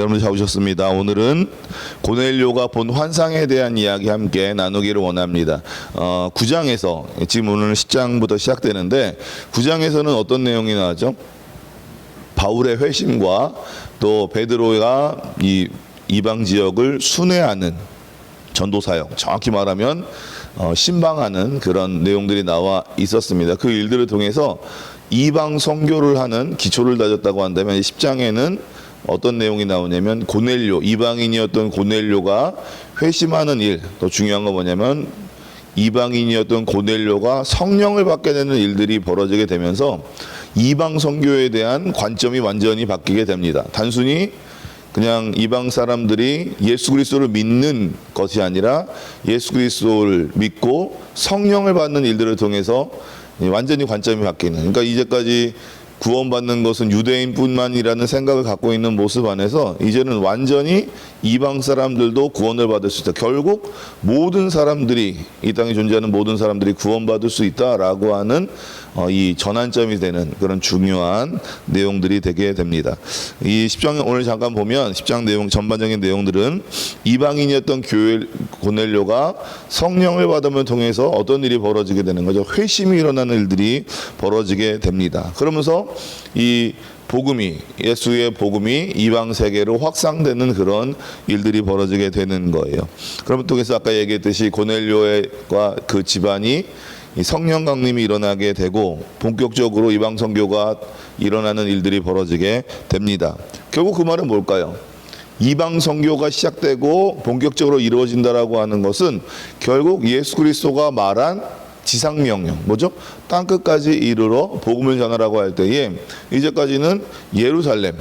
여러분 잘 오셨습니다. 오늘은 고넬료가 본 환상에 대한 이야기 함께 나누기를 원합니다. 어, 9장에서 지금 오늘 10장부터 시작되는데 9장에서는 어떤 내용이 나왔죠? 바울의 회심과 또 베드로가 이 이방 지역을 순회하는 전도 사역, 정확히 말하면 어, 신방하는 그런 내용들이 나와 있었습니다. 그 일들을 통해서 이방 선교를 하는 기초를 다졌다고 한다면 이 10장에는 어떤 내용이 나오냐면 고넬료 이방인이었던 고넬료가 회심하는 일, 더 중요한 건 뭐냐면 이방인이었던 고넬료가 성령을 받게 되는 일들이 벌어지게 되면서 이방 선교에 대한 관점이 완전히 바뀌게 됩니다. 단순히 그냥 이방 사람들이 예수 그리스도를 믿는 것이 아니라 예수 그리스도를 믿고 성령을 받는 일들을 통해서 완전히 관점이 바뀌는. 그러니까 이제까지 구원받는 것은 유대인뿐만이라는 생각을 갖고 있는 모습 안에서 이제는 완전히 이방 사람들도 구원을 받을 수 있다. 결국 모든 사람들이 이 땅에 존재하는 모든 사람들이 구원받을 수 있다라고 하는 어, 이 전환점이 되는 그런 중요한 내용들이 되게 됩니다. 이 10장 오늘 잠깐 보면 10장 내용 전반적인 내용들은 이방인이었던 교회 고넬료가 성령을 받음을 통해서 어떤 일이 벌어지게 되는 거죠. 회심이 일어나는 일들이 벌어지게 됩니다. 그러면서 이 복음이 예수의 복음이 이방 세계로 확산되는 그런 일들이 벌어지게 되는 거예요. 그러면 통해서 아까 얘기했듯이 고넬료과 그 집안이 이 성령 강림이 일어나게 되고 본격적으로 이방 선교가 일어나는 일들이 벌어지게 됩니다. 결국 그 말은 뭘까요? 이방 선교가 시작되고 본격적으로 이루어진다라고 하는 것은 결국 예수 그리스도가 말한 지상 명령 뭐죠? 땅 끝까지 이르러 복음을 전하라고 할 때에 이제까지는 예루살렘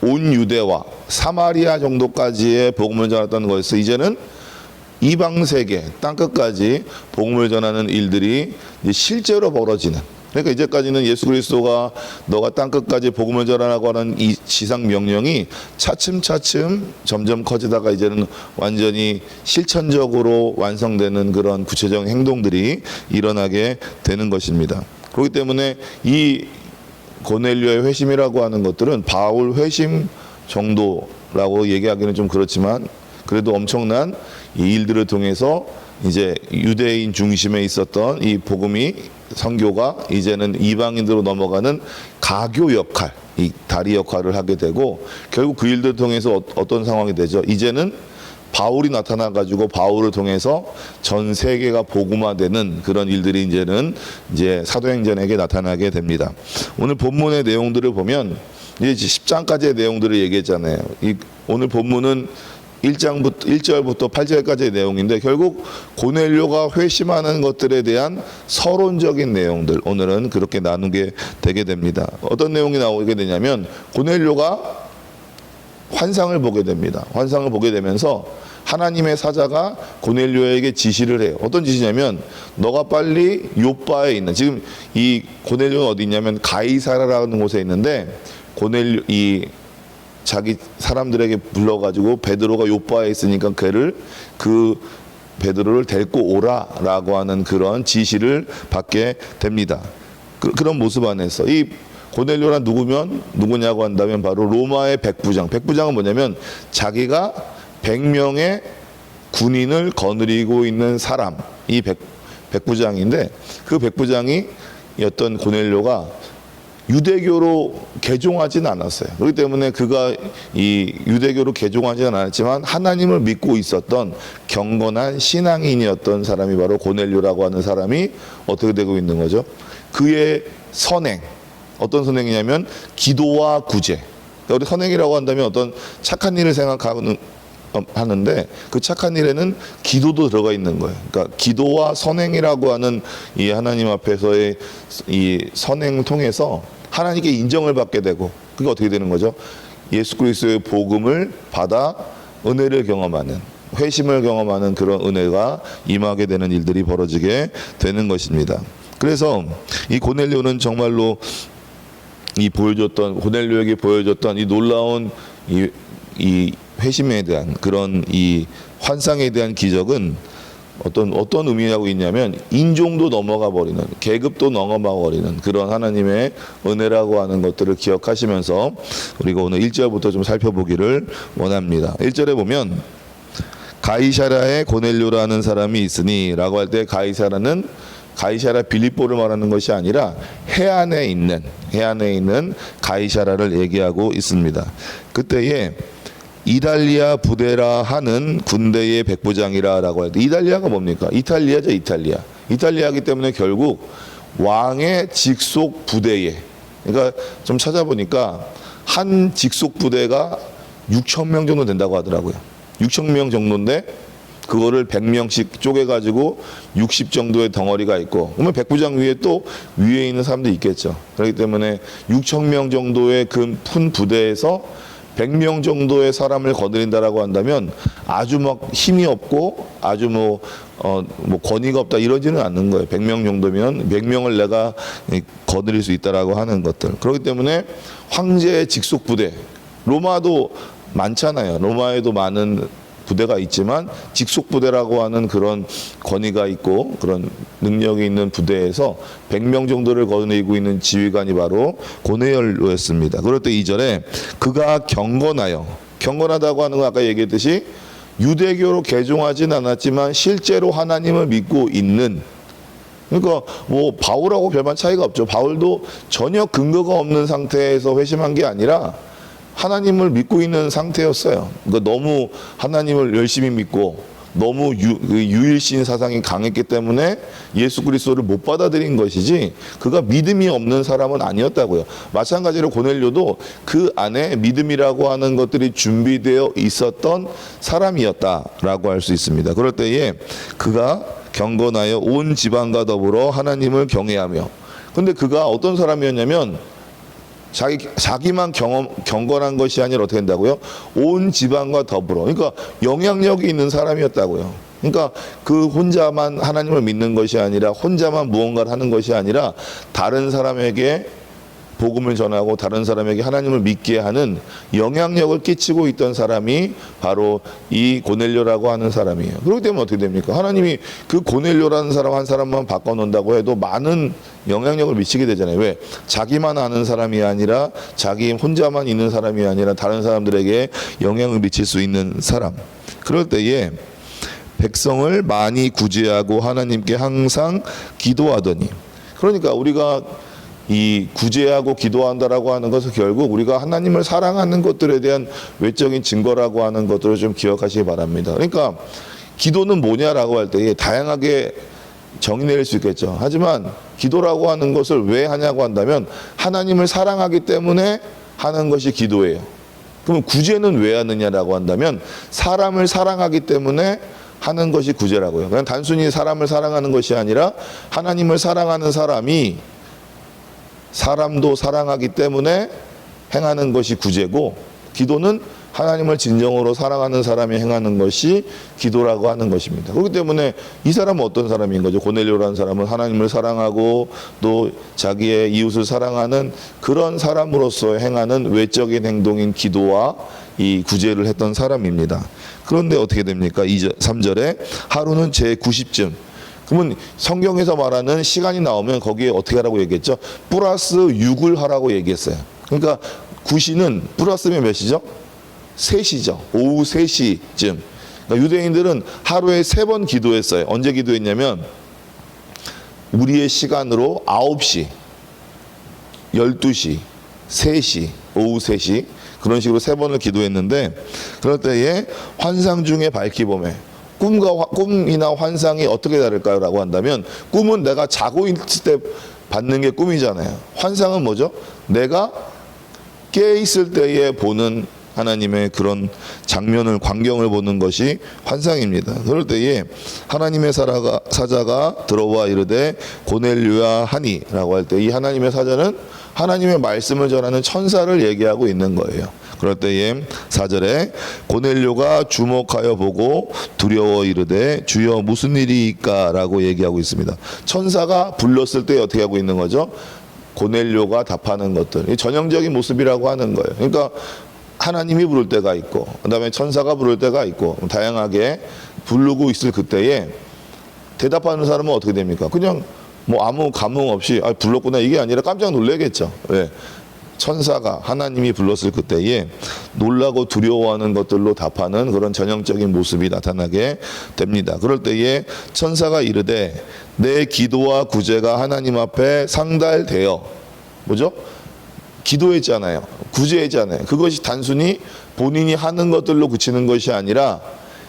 온 유대와 사마리아 정도까지의 복음을 전했다는 것에서 이제는 이방 세계 땅 끝까지 복음을 전하는 일들이 실제로 벌어지는 그러니까 이제까지는 예수 그리스도가 너가 땅 끝까지 복음을 전하라고 하는 이 지상 명령이 차츰차츰 점점 커지다가 이제는 완전히 실천적으로 완성되는 그런 구체적인 행동들이 일어나게 되는 것입니다. 그렇기 때문에 이 고넬료의 회심이라고 하는 것들은 바울 회심 정도라고 얘기하기는 좀 그렇지만 그래도 엄청난 이 일들을 통해서 이제 유대인 중심에 있었던 이 복음이 선교가 이제는 이방인으로 넘어가는 가교 역할, 이 다리 역할을 하게 되고 결국 그 일들을 통해서 어- 어떤 상황이 되죠? 이제는 바울이 나타나 가지고 바울을 통해서 전 세계가 복음화되는 그런 일들이 이제는 이제 사도행전에게 나타나게 됩니다. 오늘 본문의 내용들을 보면 이제 10장까지의 내용들을 얘기했잖아요. 이 오늘 본문은 1장부터 1절부터 8절까지의 내용인데 결국 고넬료가 회심하는 것들에 대한 서론적인 내용들 오늘은 그렇게 나누게 되게 됩니다. 어떤 내용이 나오게 되냐면 고넬료가 환상을 보게 됩니다. 환상을 보게 되면서 하나님의 사자가 고넬료에게 지시를 해요. 어떤 지시냐면 너가 빨리 요바에 있는 지금 이 고넬료가 어디 있냐면 가이사라라는 곳에 있는데 고넬료 이 자기 사람들에게 불러가지고 베드로가 요바에 있으니까 그를 그 베드로를 데리고 오라라고 하는 그런 지시를 받게 됩니다. 그, 런 모습 안에서 이 고넬료란 누구면 누구냐고 한다면 바로 로마의 백부장. 백부장은 뭐냐면 자기가 100명의 군인을 거느리고 있는 사람. 이 백, 백부장인데 그 백부장이 였던 고넬료가 유대교로 개종하지는 않았어요. 그렇기 때문에 그가 이 유대교로 개종하지는 않았지만 하나님을 믿고 있었던 경건한 신앙인이었던 사람이 바로 고넬료라고 하는 사람이 어떻게 되고 있는 거죠? 그의 선행 어떤 선행이냐면 기도와 구제. 그러니까 우리 선행이라고 한다면 어떤 착한 일을 생각하는 어, 하는데 그 착한 일에는 기도도 들어가 있는 거예요. 그러니까 기도와 선행이라고 하는 이 하나님 앞에서의 이 선행을 통해서 하나님께 인정을 받게 되고 그게 어떻게 되는 거죠? 예수 그리스도의 복음을 받아 은혜를 경험하는 회심을 경험하는 그런 은혜가 임하게 되는 일들이 벌어지게 되는 것입니다. 그래서 이 고넬료는 정말로 이 보여줬던 고넬료에게 보여줬던 이 놀라운 이, 이 회심에 대한 그런 이 환상에 대한 기적은 어떤 어떤 의미하고 있냐면 인종도 넘어가 버리는 계급도 넘어가 버리는 그런 하나님의 은혜라고 하는 것들을 기억하시면서 우리가 오늘 1절부터 좀 살펴보기를 원합니다. 1절에 보면 가이사라에 고넬료라는 사람이 있으니라고 할 때 가이사라는 가이사라 빌립보를 말하는 것이 아니라 해안에 있는 해안에 있는 가이사라를 얘기하고 있습니다. 그때에 이달리아 부대라 하는 군대의 백부장이라라고 할때 이달리아가 뭡니까? 이탈리아죠, 이탈리아. 이탈리아기 때문에 결국 왕의 직속 부대에 그러니까 좀 찾아보니까 한 직속 부대가 6천 명 정도 된다고 하더라고요. 6천 명 정도인데 그거를 100명씩 쪼개가지고 60 정도의 덩어리가 있고 그러면 백부장 위에 또 위에 있는 사람도 있겠죠. 그렇기 때문에 6천 명 정도의 그큰 부대에서 100명 정도의 사람을 거느린다라고 한다면 아주 막 힘이 없고 아주 뭐, 어, 뭐 권위가 없다 이러지는 않는 거예요. 100명 정도면 100명을 내가 이, 거느릴 수 있다라고 하는 것들. 그렇기 때문에 황제의 직속 부대, 로마도 많잖아요. 로마에도 많은 부대가 있지만 직속 부대라고 하는 그런 권위가 있고 그런 능력이 있는 부대에서 100명 정도를 거느리고 있는 지휘관이 바로 고네열로였습니다. 그럴 때 2절에 그가 경건하여 경건하다고 하는 건 아까 얘기했듯이 유대교로 개종하진 않았지만 실제로 하나님을 믿고 있는 그러니까 뭐 바울하고 별반 차이가 없죠. 바울도 전혀 근거가 없는 상태에서 회심한 게 아니라 하나님을 믿고 있는 상태였어요. 그러니까 너무 하나님을 열심히 믿고 너무 유, 그 유일신 사상이 강했기 때문에 예수 그리스도를 못 받아들인 것이지 그가 믿음이 없는 사람은 아니었다고요. 마찬가지로 고넬료도 그 안에 믿음이라고 하는 것들이 준비되어 있었던 사람이었다라고 할 수 있습니다. 그럴 때에 그가 경건하여 온 지방과 더불어 하나님을 경외하며 근데 그가 어떤 사람이었냐면 자기 자기만 경험 경건한 것이 아니라 어떻게 된다고요? 온 지방과 더불어. 그러니까 영향력이 있는 사람이었다고요. 그러니까 그 혼자만 하나님을 믿는 것이 아니라 혼자만 무언가를 하는 것이 아니라 다른 사람에게 복음을 전하고 다른 사람에게 하나님을 믿게 하는 영향력을 끼치고 있던 사람이 바로 이 고넬료라고 하는 사람이에요. 그렇기 때문에 어떻게 됩니까? 하나님이 그 고넬료라는 사람 한 사람만 바꿔놓는다고 해도 많은 영향력을 미치게 되잖아요. 왜? 자기만 아는 사람이 아니라 자기 혼자만 있는 사람이 아니라 다른 사람들에게 영향을 미칠 수 있는 사람. 그럴 때에 백성을 많이 구제하고 하나님께 항상 기도하더니 그러니까 우리가 이 구제하고 기도한다라고 하는 것은 결국 우리가 하나님을 사랑하는 것들에 대한 외적인 증거라고 하는 것들을 좀 기억하시기 바랍니다. 그러니까 기도는 뭐냐라고 할 때 다양하게 정의 내릴 수 있겠죠. 하지만 기도라고 하는 것을 왜 하냐고 한다면 하나님을 사랑하기 때문에 하는 것이 기도예요. 그러면 구제는 왜 하느냐라고 한다면 사람을 사랑하기 때문에 하는 것이 구제라고요. 그냥 단순히 사람을 사랑하는 것이 아니라 하나님을 사랑하는 사람이 사람도 사랑하기 때문에 행하는 것이 구제고 기도는 하나님을 진정으로 사랑하는 사람이 행하는 것이 기도라고 하는 것입니다. 그렇기 때문에 이 사람은 어떤 사람인 거죠? 고넬료라는 사람은 하나님을 사랑하고 또 자기의 이웃을 사랑하는 그런 사람으로서 행하는 외적인 행동인 기도와 이 구제를 했던 사람입니다. 그런데 어떻게 됩니까? 2절, 3절에 하루는 제 90쯤 그러면 성경에서 말하는 시간이 나오면 거기에 어떻게 하라고 얘기했죠? 플러스 6을 하라고 얘기했어요. 그러니까 9시는 플러스면 몇이죠? 3시죠. 오후 3시쯤. 그러니까 유대인들은 하루에 세 번 기도했어요. 언제 기도했냐면 우리의 시간으로 9시, 12시, 3시, 오후 3시 그런 식으로 세 번을 기도했는데 그럴 때에 환상 중에 밝히 봄에 꿈과 화- 꿈이나 환상이 어떻게 다를까요라고 한다면 꿈은 내가 자고 있을 때 받는 게 꿈이잖아요. 환상은 뭐죠? 내가 깨 있을 때에 보는 하나님의 그런 장면을 광경을 보는 것이 환상입니다. 그럴 때에 하나님의 사자가, 사자가 들어와 이르되 고넬류야 하니라고 할 때 이 하나님의 사자는 하나님의 말씀을 전하는 천사를 얘기하고 있는 거예요. 그럴 때에 사절에 고넬료가 주목하여 보고 두려워 이르되 주여 무슨 일이니까라고 얘기하고 있습니다. 천사가 불렀을 때 어떻게 하고 있는 거죠? 고넬료가 답하는 것들. 이 전형적인 모습이라고 하는 거예요. 그러니까 하나님이 부를 때가 있고 그다음에 천사가 부를 때가 있고 다양하게 부르고 있을 그때에 대답하는 사람은 어떻게 됩니까? 그냥 뭐 아무 감흥 없이 아 불렀구나 이게 아니라 깜짝 놀래겠죠. 왜? 천사가 하나님이 불렀을 그때에 놀라고 두려워하는 것들로 답하는 그런 전형적인 모습이 나타나게 됩니다. 그럴 때에 천사가 이르되 내 기도와 구제가 하나님 앞에 상달되어 뭐죠? 기도했잖아요. 구제했잖아요. 그것이 단순히 본인이 하는 것들로 그치는 것이 아니라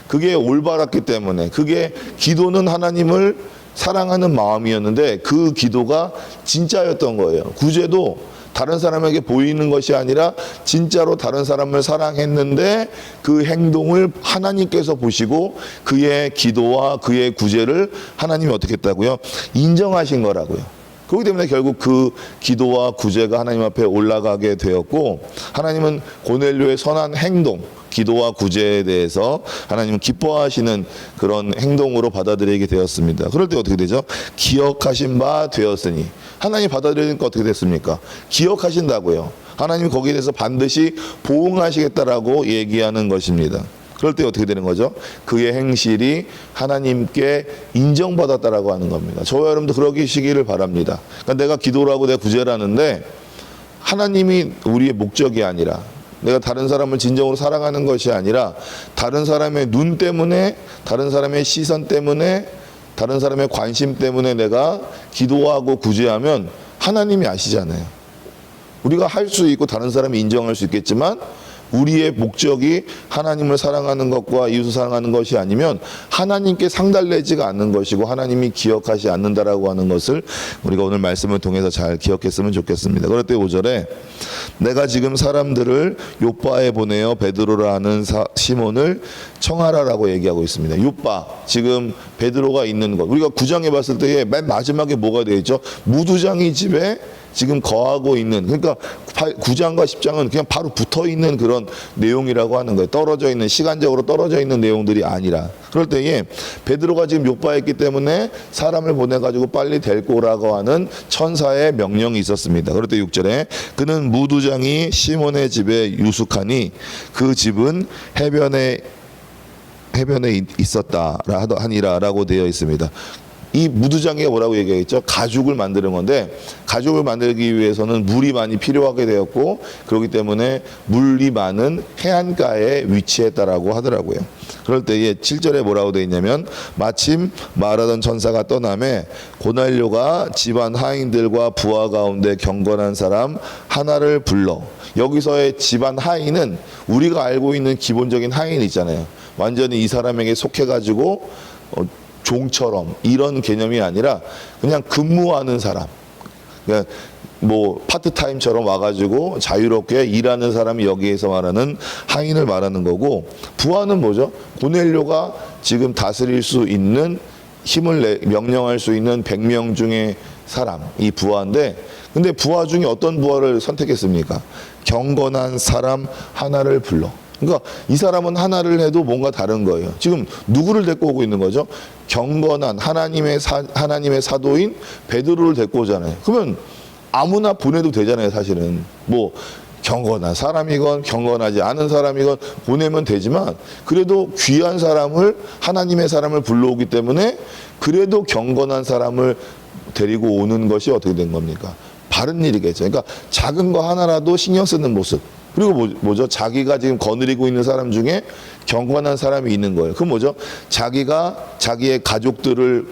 그게 올바랐기 때문에 그게 기도는 하나님을 사랑하는 마음이었는데 그 기도가 진짜였던 거예요. 구제도 다른 사람에게 보이는 것이 아니라 진짜로 다른 사람을 사랑했는데 그 행동을 하나님께서 보시고 그의 기도와 그의 구제를 하나님이 어떻게 했다고요? 인정하신 거라고요. 그렇기 때문에 결국 그 기도와 구제가 하나님 앞에 올라가게 되었고 하나님은 고넬료의 선한 행동, 기도와 구제에 대해서 하나님은 기뻐하시는 그런 행동으로 받아들이게 되었습니다. 그럴 때 어떻게 되죠? 기억하신 바 되었으니 하나님 받아들이니까 어떻게 됐습니까? 기억하신다고요. 하나님이 거기에 대해서 반드시 보응하시겠다라고 얘기하는 것입니다. 그럴 때 어떻게 되는 거죠? 그의 행실이 하나님께 인정받았다라고 하는 겁니다. 저와 여러분도 그러기시기를 바랍니다. 그러니까 내가 기도를 하고 내가 구제를 하는데 하나님이 우리의 목적이 아니라 내가 다른 사람을 진정으로 사랑하는 것이 아니라 다른 사람의 눈 때문에 다른 사람의 시선 때문에 다른 사람의 관심 때문에 내가 기도하고 구제하면 하나님이 아시잖아요. 우리가 할 수 있고 다른 사람이 인정할 수 있겠지만 우리의 목적이 하나님을 사랑하는 것과 이웃을 사랑하는 것이 아니면 하나님께 상달되지가 않는 것이고 하나님이 기억하지 않는다라고 하는 것을 우리가 오늘 말씀을 통해서 잘 기억했으면 좋겠습니다. 그럴 때 5절에 내가 지금 사람들을 요바에 보내어 베드로라 하는 사- 시몬을 청하라라고 얘기하고 있습니다. 요바 지금 베드로가 있는 것 우리가 구장에 봤을 때에 맨 마지막에 뭐가 되어 있죠? 무두장이 집에 지금 거하고 있는 그러니까 9장과 10장은 그냥 바로 붙어 있는 그런 내용이라고 하는 거예요. 떨어져 있는 시간적으로 떨어져 있는 내용들이 아니라 그럴 때에 베드로가 지금 욕바했기 때문에 사람을 보내 가지고 빨리 데리고 오라고 하는 천사의 명령이 있었습니다. 그럴 때 6절에 그는 무두장이 시몬의 집에 유숙하니 그 집은 해변에 해변에 있- 있었다라 하니라라고 되어 있습니다. 이 무두장에 뭐라고 얘기했죠? 가죽을 만드는 건데 가죽을 만들기 위해서는 물이 많이 필요하게 되었고 그렇기 때문에 물이 많은 해안가에 위치했다라고 하더라고요. 그럴 때에 7절에 뭐라고 되어 있냐면 마침 말하던 천사가 떠남에 고날료가 집안 하인들과 부하 가운데 경건한 사람 하나를 불러 여기서의 집안 하인은 우리가 알고 있는 기본적인 하인 있잖아요. 완전히 이 사람에게 속해 가지고 어, 종처럼 이런 개념이 아니라 그냥 근무하는 사람. 그냥 뭐 파트타임처럼 와가지고 자유롭게 일하는 사람이 여기에서 말하는 하인을 말하는 거고 부하는 뭐죠? 고넬료가 지금 다스릴 수 있는 힘을 내, 명령할 수 있는 100명 중에 사람 이 부하인데 근데 부하 중에 어떤 부하를 선택했습니까? 경건한 사람 하나를 불러. 그러니까 이 사람은 하나를 해도 뭔가 다른 거예요. 지금 누구를 데리고 오고 있는 거죠? 경건한 하나님의 사, 하나님의 사도인 베드로를 데리고 오잖아요. 그러면 아무나 보내도 되잖아요, 사실은. 뭐 경건한 사람이건 경건하지 않은 사람이건 보내면 되지만 그래도 귀한 사람을 하나님의 사람을 불러오기 때문에 그래도 경건한 사람을 데리고 오는 것이 어떻게 된 겁니까? 바른 일이겠죠. 그러니까 작은 거 하나라도 신경 쓰는 모습. 그리고 뭐, 뭐죠? 자기가 지금 거느리고 있는 사람 중에 경건한 사람이 있는 거예요. 그 뭐죠? 자기가 자기의 가족들을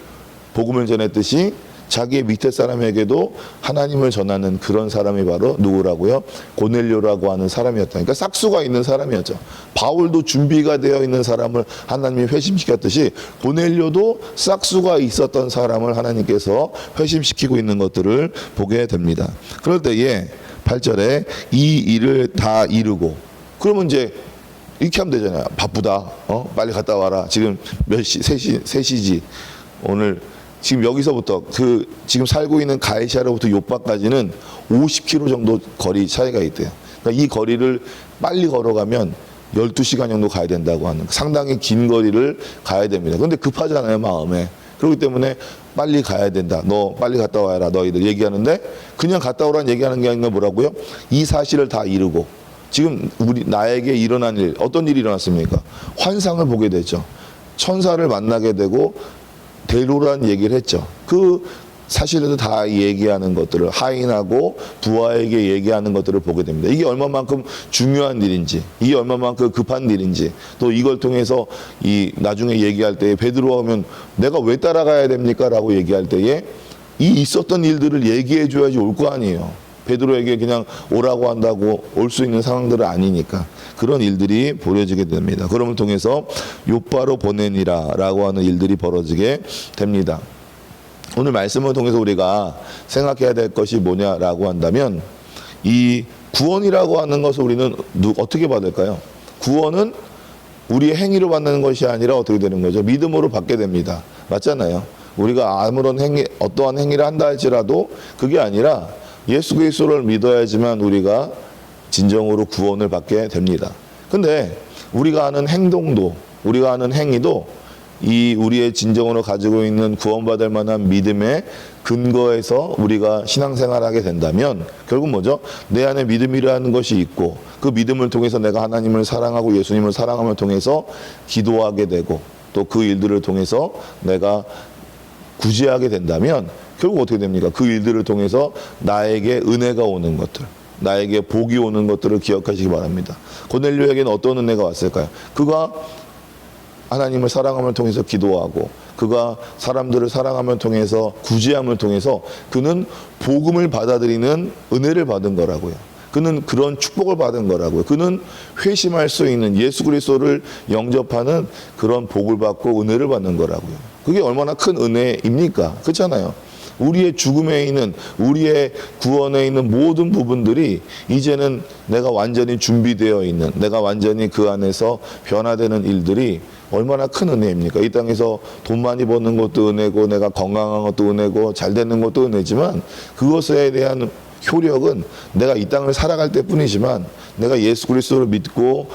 복음을 전했듯이 자기의 밑에 사람에게도 하나님을 전하는 그런 사람이 바로 누구라고요? 고넬료라고 하는 사람이었다. 그러니까 싹수가 있는 사람이었죠. 바울도 준비가 되어 있는 사람을 하나님이 회심시켰듯이 고넬료도 싹수가 있었던 사람을 하나님께서 회심시키고 있는 것들을 보게 됩니다. 그럴 때에 8절에 이 일을 다 이루고 그러면 이제 이렇게 하면 되잖아요. 바쁘다. 어? 빨리 갔다 와라. 지금 몇 시, 3시, 3시지. 오늘 지금 여기서부터 그 지금 살고 있는 가이샤로부터 요바까지는 50km 정도 거리 차이가 있대요. 그러니까 이 거리를 빨리 걸어가면 12시간 정도 가야 된다고 하는 상당히 긴 거리를 가야 됩니다. 근데 급하잖아요, 마음에. 그렇기 때문에 빨리 가야 된다. 너 빨리 갔다 와라. 너희들 얘기하는데 그냥 갔다 오라는 얘기하는 게 아니라 뭐라고요? 이 사실을 다 이루고 지금 우리 나에게 일어난 일 어떤 일이 일어났습니까? 환상을 보게 되죠. 천사를 만나게 되고 대로란 얘기를 했죠. 그 사실에도 다 얘기하는 것들을 하인하고 부하에게 얘기하는 것들을 보게 됩니다. 이게 얼마만큼 중요한 일인지, 이게 얼마만큼 급한 일인지, 또 이걸 통해서 이 나중에 얘기할 때에 베드로가 오면 내가 왜 따라가야 됩니까라고 얘기할 때에 이 있었던 일들을 얘기해 줘야지 올 거 아니에요. 베드로에게 그냥 오라고 한다고 올 수 있는 상황들은 아니니까 그런 일들이 벌어지게 됩니다. 그럼을 통해서 요바로 보내니라라고 하는 일들이 벌어지게 됩니다. 오늘 말씀을 통해서 우리가 생각해야 될 것이 뭐냐라고 한다면 이 구원이라고 하는 것을 우리는 누, 어떻게 받을까요? 구원은 우리의 행위로 받는 것이 아니라 어떻게 되는 거죠? 믿음으로 받게 됩니다. 맞잖아요. 우리가 아무런 행위, 어떠한 행위를 한다 할지라도 그게 아니라 예수 그리스도를 믿어야지만 우리가 진정으로 구원을 받게 됩니다. 근데 우리가 하는 행동도 우리가 하는 행위도 이 우리의 진정으로 가지고 있는 구원받을 만한 믿음의 근거에서 우리가 신앙생활하게 된다면 결국 뭐죠? 내 안에 믿음이라는 것이 있고 그 믿음을 통해서 내가 하나님을 사랑하고 예수님을 사랑함을 통해서 기도하게 되고 또 그 일들을 통해서 내가 구제하게 된다면 결국 어떻게 됩니까? 그 일들을 통해서 나에게 은혜가 오는 것들, 나에게 복이 오는 것들을 기억하시기 바랍니다. 고넬료에게는 어떤 은혜가 왔을까요? 그가 하나님을 사랑함을 통해서 기도하고 그가 사람들을 사랑함을 통해서 구제함을 통해서 그는 복음을 받아들이는 은혜를 받은 거라고요. 그는 그런 축복을 받은 거라고요. 그는 회심할 수 있는 예수 그리스도를 영접하는 그런 복을 받고 은혜를 받는 거라고요. 그게 얼마나 큰 은혜입니까? 그렇잖아요. 우리의 죽음에 있는 우리의 구원에 있는 모든 부분들이 이제는 내가 완전히 준비되어 있는 내가 완전히 그 안에서 변화되는 일들이 얼마나 큰 은혜입니까? 이 땅에서 돈 많이 버는 것도 은혜고 내가 건강한 것도 은혜고 잘 되는 것도 은혜지만 그것에 대한 효력은 내가 이 땅을 살아갈 때뿐이지만 내가 예수 그리스도를 믿고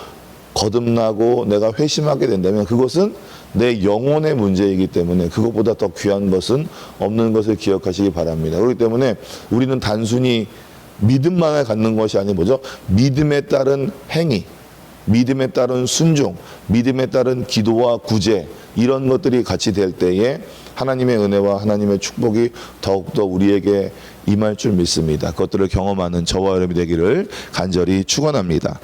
거듭나고 내가 회심하게 된다면 그것은 내 영혼의 문제이기 때문에 그것보다 더 귀한 것은 없는 것을 기억하시기 바랍니다. 그렇기 때문에 우리는 단순히 믿음만을 갖는 것이 아니 뭐죠? 믿음에 따른 행위, 믿음에 따른 순종, 믿음에 따른 기도와 구제 이런 것들이 같이 될 때에 하나님의 은혜와 하나님의 축복이 더욱더 우리에게 임할 줄 믿습니다. 그것들을 경험하는 저와 여러분이 되기를 간절히 축원합니다.